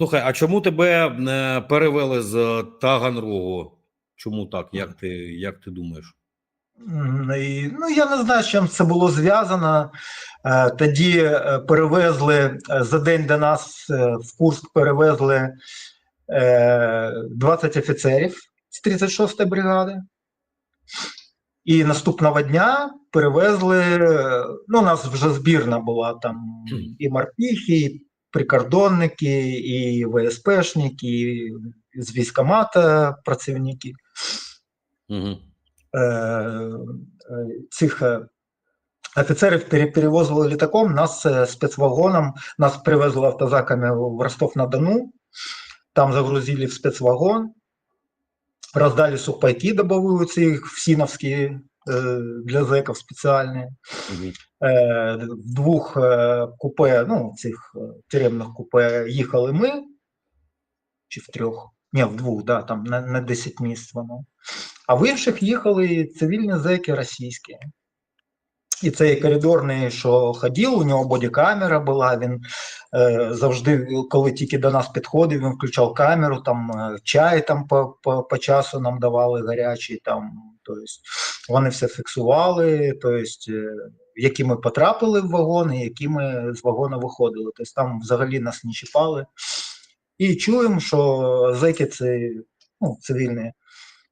Слухай, а чому тебе е, перевели з Таганрогу? Чому так? Як ти, як ти думаєш? Ну, я не знаю, з чим це було зв'язано. Е, Тоді е, перевезли е, за день до нас е, в Курск перевезли е, 20 офіцерів з 36-ї бригади. І наступного дня перевезли. е, Ну, у нас вже збірна була там і морпіхи, і прикордонники, і ВСПшники, і з військомата працівники. Угу. цих е, офіцерів перевозили літаком, нас спецвагоном, нас привезли автозаками в Ростов-на-Дону, там загрузили в спецвагон, роздали сухпайки їх в Сіновські е, для зеків спеціальні. Е, в двох е, купе, ну, цих е, тюремних купе їхали ми, чи в трьох, ні, в двох, да, там на, на 10 місць воно. А в інших їхали цивільні зеки російські. І цей коридорний, що ходив, у нього бодікамера була. Він е, завжди, коли тільки до нас підходив, він включав камеру, там е, чай там по, по, по часу нам давали гарячий. Там, тобто, вони все фіксували, тобто, е, які ми потрапили в вагон, і які ми з вагона виходили. Тобто там взагалі нас не чіпали. І чуємо, що зеки це ну, цивільні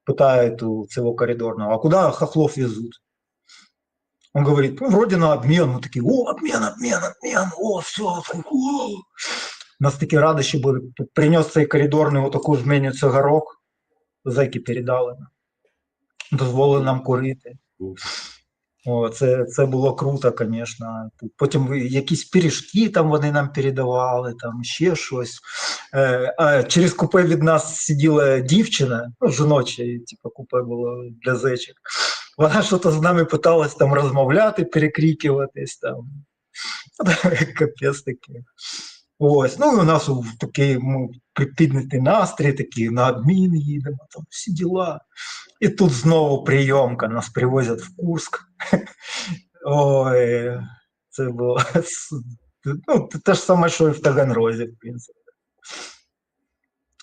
питают у цього коридорного, а куда хохлов везут? Он говорит, ну, вроде на обмен. Мы такие, о, обмен, обмен, обмен, о, все. О. Нас такі радощі були. Принес цей коридорний отаку жменю цигарок, зеки передали нам. Дозволили нам курити. О, це, це було круто, звісно. Потім якісь пиріжки там вони нам передавали, там ще щось. Е, а через купе від нас сиділа дівчина, ну, жіноче, типу, купе було для зечок. Вона щось з нами питалась там розмовляти, перекрикуватись там. Капець таке. Ось, ну і у нас такий піднятий настрій, такі на адмін їдемо, там всі діла. І тут знову прийомка, нас привозять в Курск. Ой, це було ну, те ж саме, що і в Таганрозі, в принципі.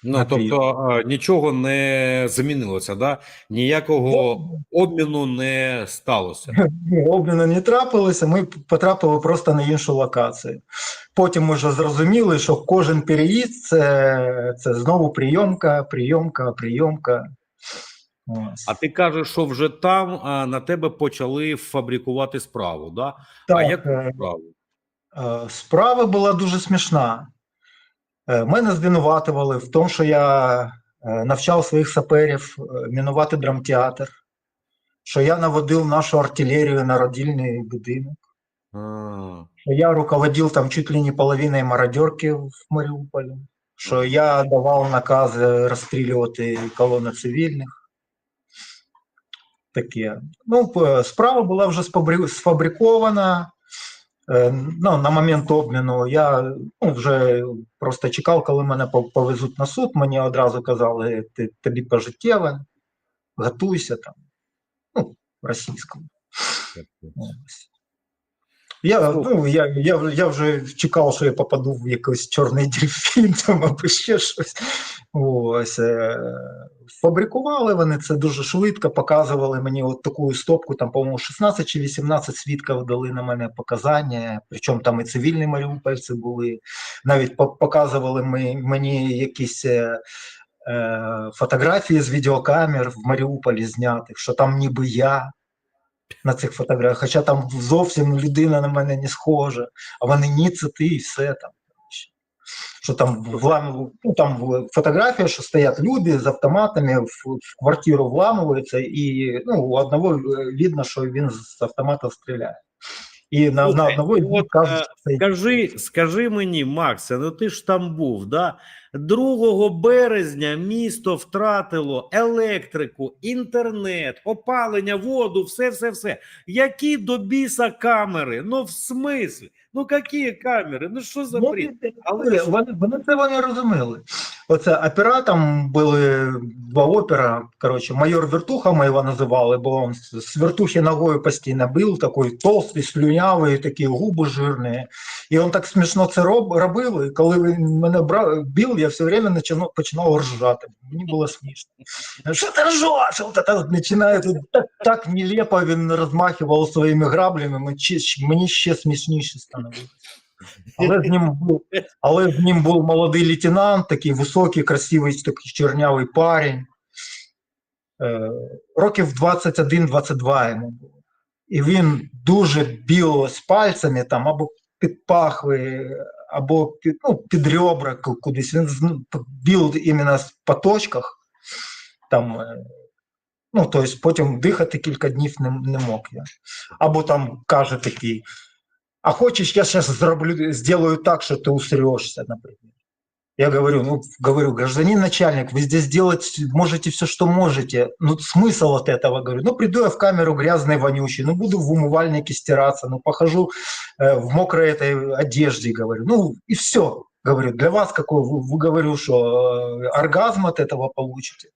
Ну, тобто нічого не замінилося, да? ніякого обміну не сталося. Ні, Обміну не трапилося, ми потрапили просто на іншу локацію. Потім ми вже зрозуміли, що кожен переїзд це, це знову прийомка, прийомка, прийомка. Ось. А ти кажеш, що вже там а, на тебе почали фабрикувати справу, да? а Так, яку е, справу? Е, Справа була дуже смішна. Е, Мене звинуватували в тому, що я е, навчав своїх саперів е, мінувати драмтеатр, що я наводив нашу артилерію на родильний будинок, що я руководив там чуть ли не половиною мародерки в Маріуполі, що я давав накази розстрілювати колони цивільних. Таке. Ну, справа була вже сфабрикована. Е, Ну, на момент обміну я ну, вже просто чекав, коли мене пов- повезуть на суд. Мені одразу казали, ти тобі пожиттєве, готуйся там. Ну, російською. Ось. Я, ну, я, я, я вже чекав, що я попаду в якийсь чорний дельфін там або ще щось. Ось. е, Фабрикували вони це дуже швидко, показували мені от таку стопку, там, по-моєму, 16 чи 18 свідків дали на мене показання, причому там і цивільні маріупольці були. Навіть показували мені якісь е, е, фотографії з відеокамер в Маріуполі знятих, що там ніби я на цих фотографіях, хоча там зовсім людина на мене не схожа, а вони ні, це ти і все там. Що там ну, там фотографія, що стоять люди з автоматами, в, квартиру вламуються, і ну, у одного е, видно, що він з автомата стріляє. І на, на одного ну от, кажуть, е, що це Скажи, скажи мені, Максе, ну ти ж там був, да? 2 березня місто втратило електрику, інтернет, опалення, воду, все, все, все. Які до біса камери? Ну, в смислі? Ну, які камери? Ну що за Ну, бред? Але вони, вони це вони розуміли. Оце опера, там були два опера. Коротше, майор Вертуха ми його називали, бо він з вертухи ногою постійно бив, такий толстий, слюнявий, такі губи жирні. І він так смішно це роб, робив. І коли він мене брав, бив, я все время починав, починав ржати. Мені було смішно. Що ти ржеш? Що ти так починає тут так, так нелепо він розмахував своїми граблями, мені ще- смішніше становилось. Але з ним був але з ним був молодий лейтенант, такий високий, красивий, такий чорнявий парень. Років 21-22 йому було. І він дуже бив з пальцями там, або під пахви, або під, ну, під ребра ку- кудись. Він з- бив іменно по точках. Там, е, ну, тобто потім дихати кілька днів не, не мог я. Або там каже такий, а хочешь, я сейчас зроблю, сделаю так, что ты усрешься, например. Я говорю, ну, говорю, гражданин начальник, вы здесь делать можете все, что можете. Ну, смысл от этого, говорю. Ну, приду я в камеру грязной, вонючей, ну, буду в умывальнике стираться, ну, похожу э, в мокрой этой одежде, говорю. Ну, и все. Говорю, для вас какой, вы, вы говорю, что э, оргазм от этого получите.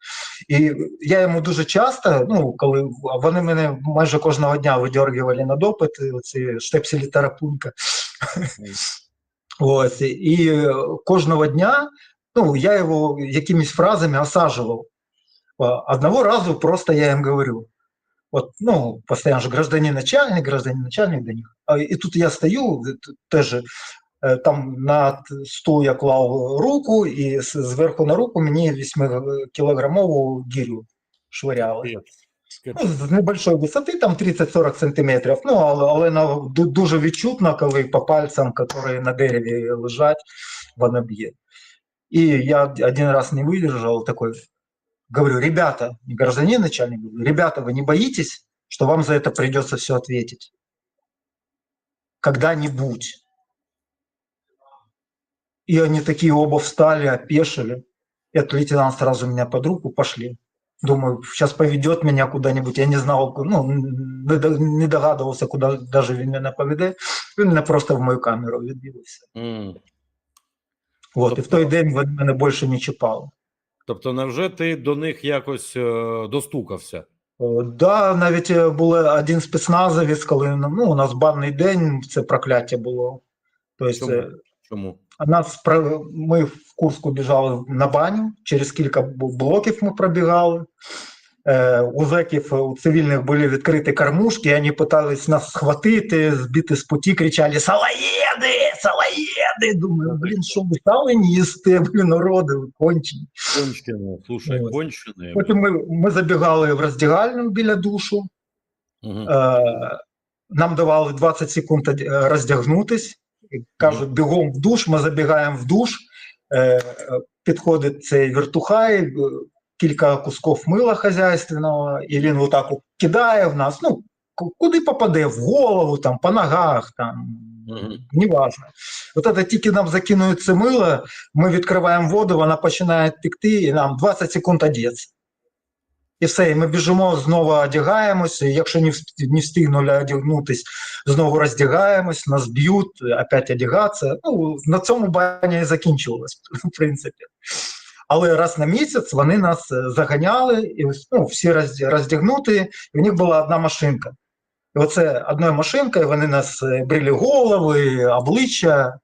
І я йому дуже часто, ну, коли вони мене майже кожного дня видергували на допит, ці штепселі тарапунька. Ось, і е, кожного дня ну, я його якимись фразами осаживал. Одного разу просто я им говорю, вот, ну, постоянно же гражданин начальник, гражданин начальник до них. І тут я стою, теж е, там на стул я клав руку, і зверху на руку мені 8-кілограмову гірю швиряли. Ну, з небольшої висоти, там 30-40 сантиметрів, ну, але, але на, ду- дуже відчутно, коли по пальцям, які на дереві лежать, вона б'є. І я один раз не выдержал, такой, говорю, ребята, не гражданин начальник, говорю, ребята, вы не боитесь, что вам за это придется все ответить? Когда-нибудь. И они такие оба встали, опешили. Этот лейтенант сразу меня под руку пошли. Думаю, сейчас поведет меня куда-нибудь. Я не знал, ну, не до- не догадывался, куда даже він мене поведе. Він мене просто в мою камеру все. М. От, і в Тобто- той день вони мене більше не чіпали. Тобто, невже ти до них якось е, достукався? О, Да, навіть е, був один спецназовець, коли ну, у нас банний день, це прокляття було. Тобто, Чому? е, Чому? Нас ми в Курську біжали на баню, через кілька блоків ми пробігали. Е, У зеків, е, у цивільних були відкриті кормушки, і вони намагалися нас схватити, збити з путі, кричали «Салаєди! Салаєди!» Думаю, блін, що ви стали їсти, блін, уроди, кончені. Кончене, слушай, Ось. кончене. Потім ми, ми забігали в роздягальню біля душу. Е, Нам давали 20 секунд роздягнутись. Кажуть, бігом в душ, ми забігаємо в душ. Е, е, Підходить цей вертухай, е, кілька кусків мила хазяйственного, і він отак кидає в нас. Ну, куди попаде, в голову, там, по ногах, там, Мгм. неважно. От це тільки нам закинують це мило, ми відкриваємо воду, вона починає текти, і нам 20 секунд одеться. І все, і ми біжимо, знову одягаємося. і Якщо не вст- не встигнули одягнутись, знову роздягаємось, нас б'ють, опять одягатися. Ну, на цьому баня і закінчувалась, в принципі. Але раз на місяць вони нас е, заганяли, і ну, всі роз- роздягнуті, і в них була одна машинка. І оце одною машинкою вони нас е, брили голови, обличчя.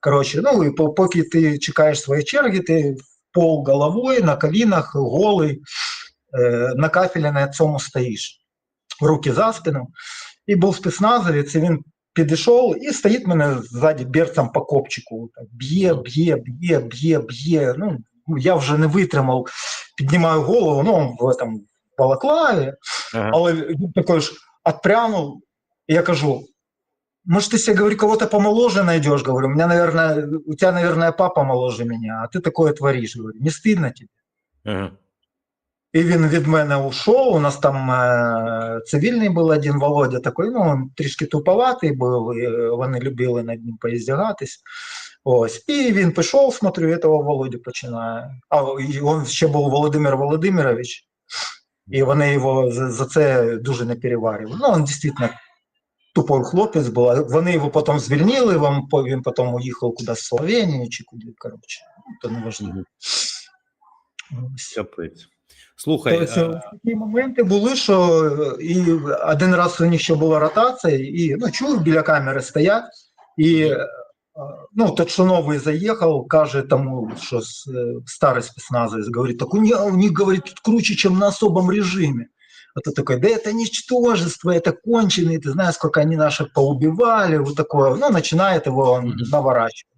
Коротше, ну і поки ти чекаєш своєї черги, ти пол головою, на колінах, голий, на кафелі на цьому стоїш. Руки за спину. І був спецназовець, і він підійшов і стоїть мене ззаді берцем по копчику. Так, б'є, б'є, б'є, б'є, б'є. Ну, я вже не витримав, піднімаю голову, ну, в этом балаклаві, Ага. але він такой ж отпрянул, и я кажу, может, ты себе, говорю, кого-то помоложе найдешь, говорю, у меня, наверное, у тебя, наверное, папа моложе меня, а ты такое творишь, говорю, не стыдно тебе? Ага. І він від мене ушов. У нас там е, цивільний був один Володя такий, ну він трішки туповатий був, вони любили над ним поїздягатись. Ось. І він пішов, смотрю, і того Володю починає. А він ще був Володимир Володимирович, і вони його за, за це дуже не переварювали. Ну, він дійсно тупой хлопець був. Вони його потім звільнили, він, він потім уїхав кудись в Словенію чи куди, коротше. Ну, то не важливо. Ось. Капець. Слухай, Тобто, е, такі моменти були, що е, і один раз у них ще була ротація, і ну, чув, біля камери стоять, і е, ну, тот, що новий заїхав, каже тому, що з, е, старий спецназовець, говорить, так у них, у них говорить, тут круче, чем на особом режиме. А ты такой, да это ничтожество, это конченые, ты знаешь, сколько они наших поубивали, вот такое. Ну, начинает его Мгм. наворачивать.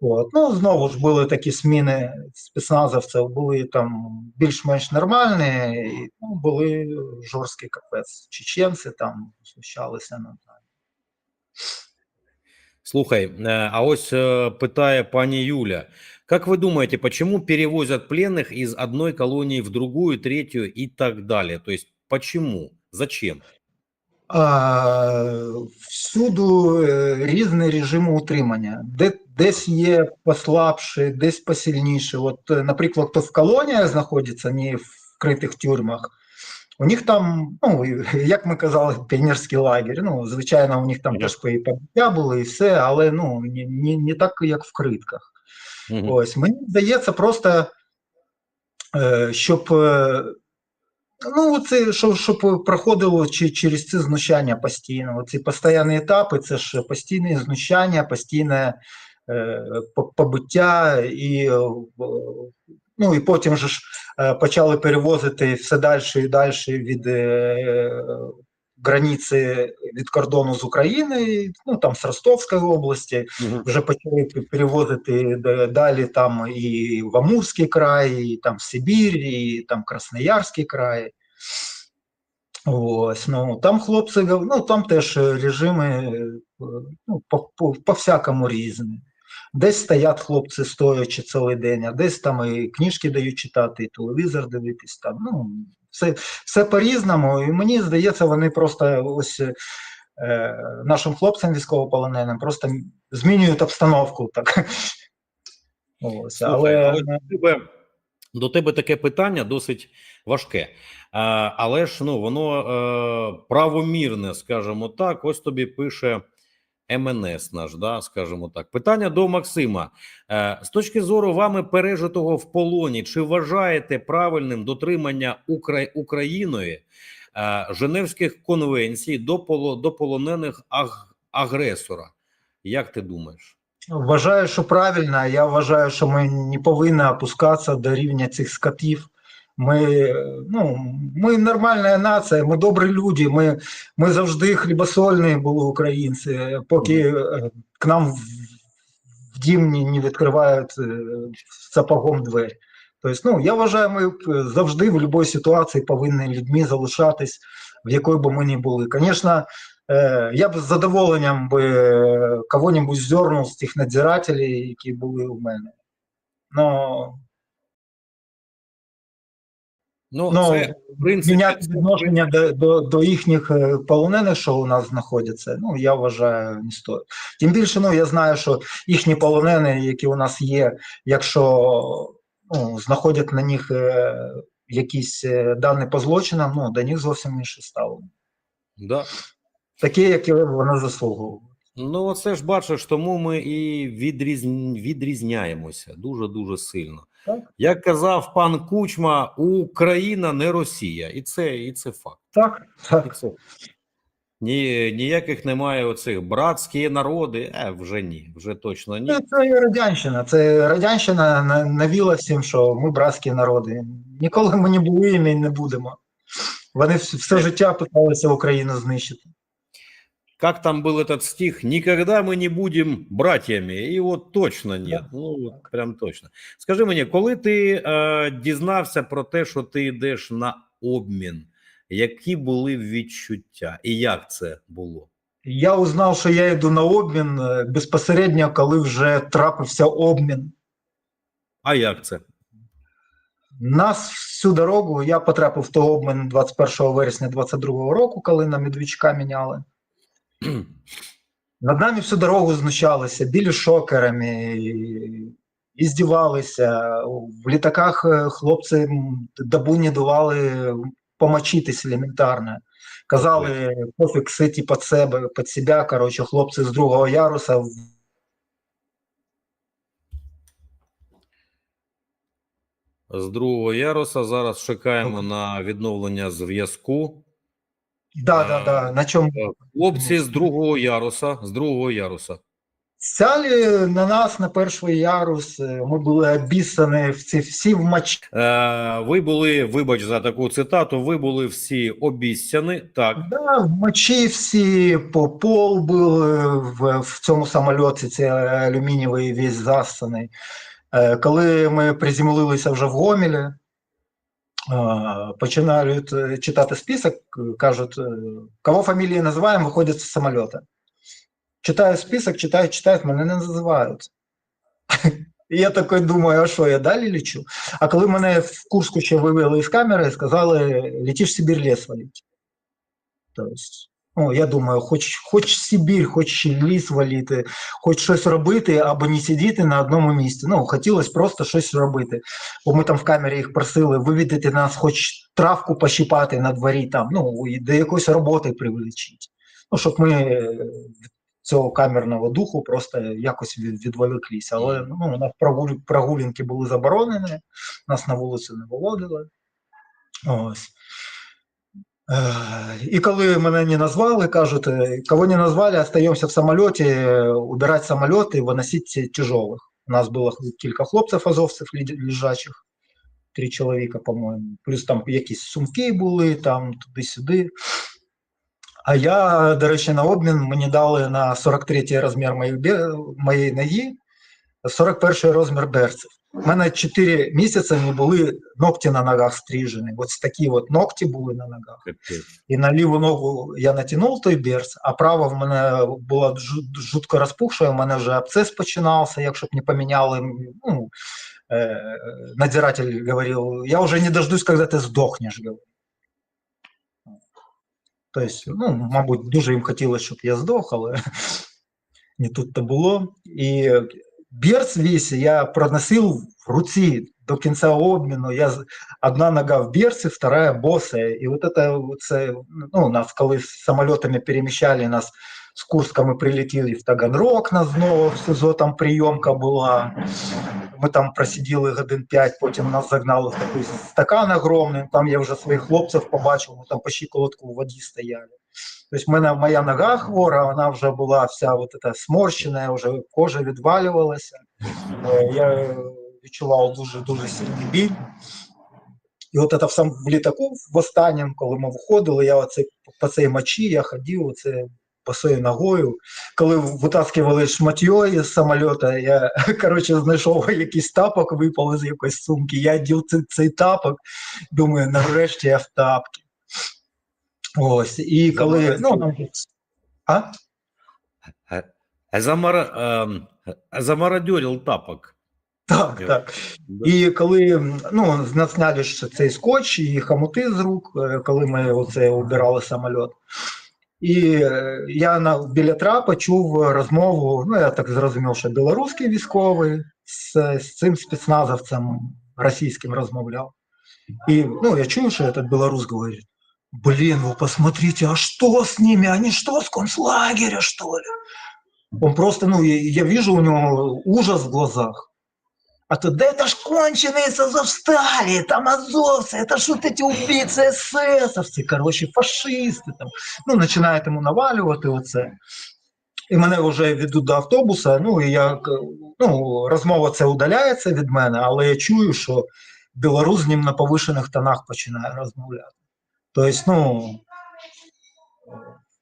От. Ну, знову ж були такі зміни спецназовців, були там більш-менш нормальні, і ну, були жорсткі капець. Чеченці там знущалися над нами. Слухай, е, а ось е, питає пані Юля. Как вы думаете, почему перевозят пленных из одной колонии в другую, третью и так далее? То есть почему? Зачем? Всюду е, різний режим утримання. Де, десь є послабший, десь посильніший. От, е, наприклад, хто в колоніях знаходиться, не в вкритих тюрмах, у них там, ну, як ми казали, піонерський лагерь. Ну, звичайно, у них там теж побиття були, і все, але ну, не, не, не так, як в критках. Мгм. Ось мені здається, просто е, щоб ну це що що проходило чи, через це знущання постійно. Ці постійні етапи, це ж постійне знущання, постійне е, побуття, і. е, Ну і потім же ж е, почали перевозити все далі і далі від е, границі від кордону з України, ну там з Ростовської області, Мгм. вже почали перевозити далі там і в Амурський край, і там в Сибір, і там Красноярський край. Ось, ну, там хлопці, ну, там теж режими е, ну, по, по, по всякому різні. Десь стоять хлопці стоячи цілий день, а десь там і книжки дають читати, і телевізор дивитись. Там, ну, все, все по-різному. І мені здається, вони просто ось е, нашим хлопцям військовополоненим просто змінюють обстановку. Так. Ось, Слухай, але а до тебе, до тебе таке питання досить важке. А, але ж ну, воно е, правомірне, скажімо так. Ось тобі пише МНС наш, да, скажімо так. Питання до Максима. Е, з точки зору вами пережитого в полоні, чи вважаєте правильним дотримання Укра... Україною е, Женевських конвенцій до, поло... до полонених аг... агресора? Як ти думаєш? Вважаю, що правильно. Я вважаю, що ми не повинні опускатися до рівня цих скотів. Ми, ну, ми нормальна нація, ми добрі люди. Ми, ми завжди хлібосольні були українці, поки е, к нам в, дім не, відкривають е, сапогом двері. Тобто, ну, я вважаю, ми е, завжди в будь-якій ситуації повинні людьми залишатись, в якої би ми не були. Звісно, Я б з задоволенням би кого-нибудь здернув з тих надзирателей, які були у мене. Но, Ну, ну це в принципі міняти відношення до, до, до їхніх е, полонених, що у нас знаходяться, ну я вважаю, не стоїть. Тим більше, ну я знаю, що їхні полонені, які у нас є, якщо ну, знаходять на них е, якісь е, дані по злочинам, ну до них зовсім інше ставлення. Да. Такі, які вони заслуговують. Ну, це ж бачиш, тому ми і відріз... відрізняємося дуже дуже сильно. Так. Як казав пан Кучма, Україна не Росія, і це, і це факт. Так, І це... Ні, ніяких немає оцих братські народи. Е, вже ні, вже точно ні. Це, це і радянщина. Це радянщина навіла всім, що ми братські народи. Ніколи ми не були і не будемо. Вони все життя питалися Україну знищити Как там был этот стих? Никогда мы не будем братьями. І от точно ні. Так, Ну от прям точно. Скажи мені, коли ти е, дізнався про те, що ти йдеш на обмін, які були відчуття, і як це було? Я узнав, що я йду на обмін е, безпосередньо, коли вже трапився обмін. А як це? Нас всю дорогу я потрапив в той обмін 21 вересня 22 року, коли на медвічка міняли. Над нами всю дорогу знущалися, білі шокерами, і здівалися. В літаках е, хлопці м, добу не давали помочитись елементарно. Казали, пофіг ситі під себе, під себе. Коротше, хлопці з другого яруса з другого яруса. Зараз чекаємо на відновлення зв'язку. Да, да, да. На чому Хлопці з другого яруса. З другого яруса. сяли на нас на перший ярус. е, Ми були обісані всі, всі в мочі. Е, ви були, вибач за таку цитату, ви були всі обіцяні. Так, Да, в мочі всі по пол був е, в, в цьому самольоті, це алюмінієвий весь засаний. Е, Коли ми приземлилися вже в Гомелі, починають е, читати список, кажут, е, кого фамілії називаємо, виходять з самолета. Читаю список, читаю, читаю, мене не називають. Я такий думаю, а що, я далі лічу? А коли мене в Курску ще вивели з камери сказали, летиш в Сибір ліс валить. Тобто, ну, я думаю, хоч, хоч Сибір, хоч ліс валіти, хоч щось робити, або не сидіти на одному місці. Ну, хотілося просто щось робити. Бо ми там в камері їх просили вивідати нас, хоч травку пощипати на дворі, там, ну, і до якоїсь роботи привлечити. Ну, щоб ми е, від цього камерного духу просто якось від, відволіклися. Але ну, у нас прогулянки були заборонені, нас на вулицю не виводили. Ось. Е, І коли мене не назвали, кажуть, е, кого не назвали, остаємося в самоліті, е, убирати самоліт і виносити тяжелих. У нас було кілька хлопців азовців лежачих, три чоловіка, по-моєму. Плюс там якісь сумки були, там туди-сюди. А я, до речі, на обмін мені дали на 43 й розмір моєї, моєї ноги, 41 й розмір берців. У мене 4 місяці не були ногті на ногах стрижені. Ось такі от ногті були на ногах. Капець. І на ліву ногу я натягнув той берц, а права в мене була жу- жутко розпухша, у мене вже абсцес починався, якщо б не поміняли. Ну, э, надзиратель говорил, я уже не дождусь, когда ты сдохнешь, говорит. Тобто, ну, мабуть, дуже їм хотілося, щоб я здох, але не тут-то було. І берц весь я проносив в руці до кінця обміну. Я, одна нога в берці, вторая босая. І от це, це ну, нас, коли з самолітами переміщали, нас з Курска ми прилетіли в Таганрог, нас знову в СИЗО там прийомка була. Ми там просиділи годин 5, потім нас загнали в такий стакан огромний, там я вже своїх хлопців побачив, там по щиколотку в воді стояли. Тобто в мене моя нога хвора, вона вже була вся вот эта сморщена, вже кожа відвалювалася. Е, Я відчував дуже-дуже сильний біль. І от в сам в літаку в останнім, коли ми виходили, я оце по цій мочі я ходив оце босою ногою. Коли витаскували шматьо із самоліта, я коротше знайшов якийсь тапок, випав з якоїсь сумки. Я дів цей, цей тапок, думаю, нарешті я в тапки. Ось. І коли. Ну, а? Ем, тапок. Так, так. І коли ну, нас зняли ж цей скотч і хамути з рук, е, коли ми оце убирали самоліт. І е, я на, біля трапа чув розмову, ну я так зрозумів, що білоруський військовий з, з цим спецназовцем російським розмовляв. І ну, я чую, що этот белорус говорит, блин, вы посмотрите, а что с ними? Они что, с концлагеря, что ли? Он просто, ну, я, я вижу у него ужас в глазах. А то да это ж конченые с Азовстали, там азовцы, это ж вот эти убийцы эсэсовцы, короче, фашисти там. Ну, починають йому навалювати оце. І мене вже ведуть до автобуса, ну, і я, к- ну, розмова це удаляється від мене, але я чую, що білорус з ним на повишених тонах починає розмовляти. Тобто, ну,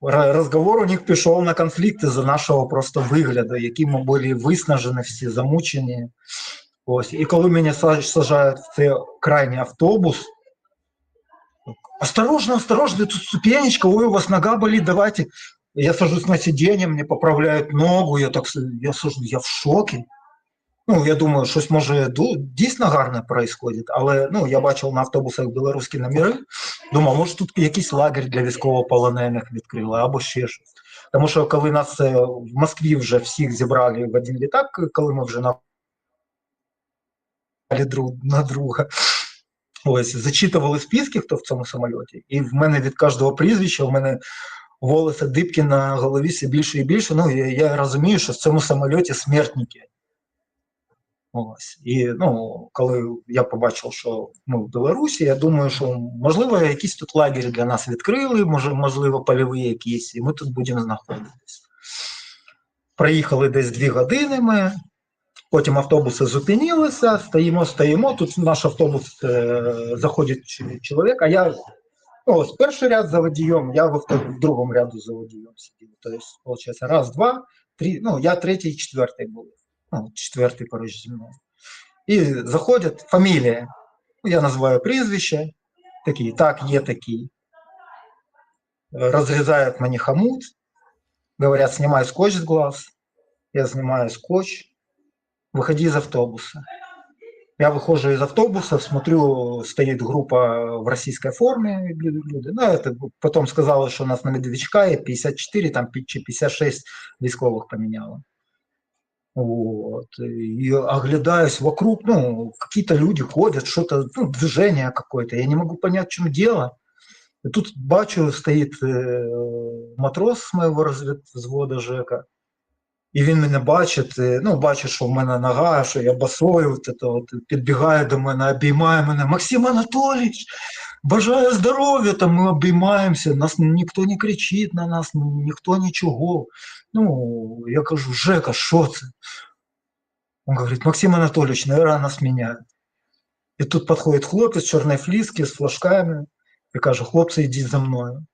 р- розговор у них пішов на конфлікти за нашого просто вигляду, які ми були виснажені всі, замучені. Ось. І коли мене са- сажають в цей крайній автобус, осторожно, осторожно, тут ступенечка, ой, у вас нога болит, давайте. Я сажусь на сиденье, мне поправляют ногу, я так с- я сажу, я в шокі. Ну, я думаю, щось може дійсно гарне происходит, але ну, я бачив на автобусах білоруські номери, думав, може тут якийсь лагерь для військовополонених відкрили, або ще щось. Тому що коли нас е, в Москві вже всіх зібрали в один літак, коли ми вже на на друга. Ось зачитували списки, хто в цьому самольоті, і в мене від кожного прізвища в мене волоси дибки на голові все більше і більше. Ну я, я розумію, що в цьому самольоті смертники. Ось. І ну, коли я побачив, що ми в Білорусі, я думаю, що можливо якісь тут лагері для нас відкрили, може, можливо, польові якісь, і ми тут будемо знаходитись. Проїхали десь дві години ми, потім автобуси зупинилися, стоїмо, стоїмо. Тут наш автобус е, заходить чоловік, а я ну, ось перший ряд за водієм, я в, в другому ряду за водієм сидів. Тобто, виходить, раз, два, три, ну, я третій, четвертий був. Ну, четвертий поруч зі мною. І заходять, фамілія. Ну, я називаю прізвище. Такий, так, є такий. Разрезают мені хомут. Говорят, снимай скотч с глаз. Я снимаю скотч. Выходи из автобуса. Я выхожу из автобуса, смотрю, стоит группа в российской форме. лю- люди. Ну, это потом сказали, что у нас на Медведчука є 54, там пі- чи 56 військових поміняло. Вот. И оглядаюсь вокруг, ну, какие-то люди ходят, что-то, ну, движение какое-то. Я не могу понять, в чем дело. И тут бачу, стоїть е, матрос з моєго розвідвзводу ЖЕКа. І він мене бачить, е, ну, бачить, що в мене нога, що я босою, от, це от, підбігає до мене, обіймає мене. Максим Анатолійович, бажаю здоров'я, там ми обіймаємося, нас ніхто не кричить на нас, ніхто нічого. Ну, я кажу, Жека, що це? Он говорит, Максим Анатольевич, наверное, нас меняют. І тут підходить хлопець в чорній флісці з флажками і каже, хлопці, йдіть за мною.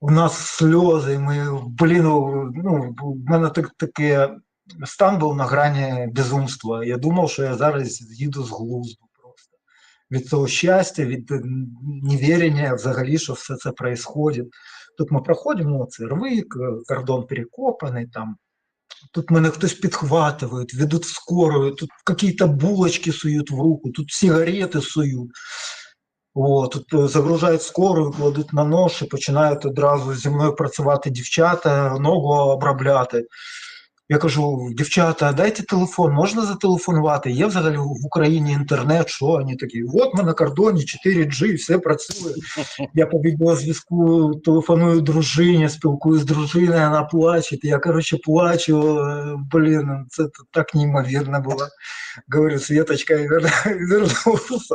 У нас сльози, ми, блін, ну, в мене так, таке стан був на грані безумства. Я думав, що я зараз з'їду з глузду. Від того щастя, від е, невірення взагалі, що все це відбувається. Тут ми проходимо, ну, це рвик, е, кордон перекопаний, там Тут мене хтось підхватує, ведуть в скорую, тут какие-то булочки сують в руку, тут сигарети сують. Тут е, загружають скорую, кладуть на нож і починають одразу зі мною працювати дівчата, ногу обробляти. Я кажу, дівчата, дайте телефон, можна зателефонувати? Є взагалі в Україні інтернет, що вони такі? От ми на кордоні 4G, все працює. Я по відеозв'язку телефоную дружині, спілкуюсь з дружиною, вона плаче. Я, коротше, плачу. е, Блін, це так неймовірно було. Говорю, Светочка, я вер- вернулся.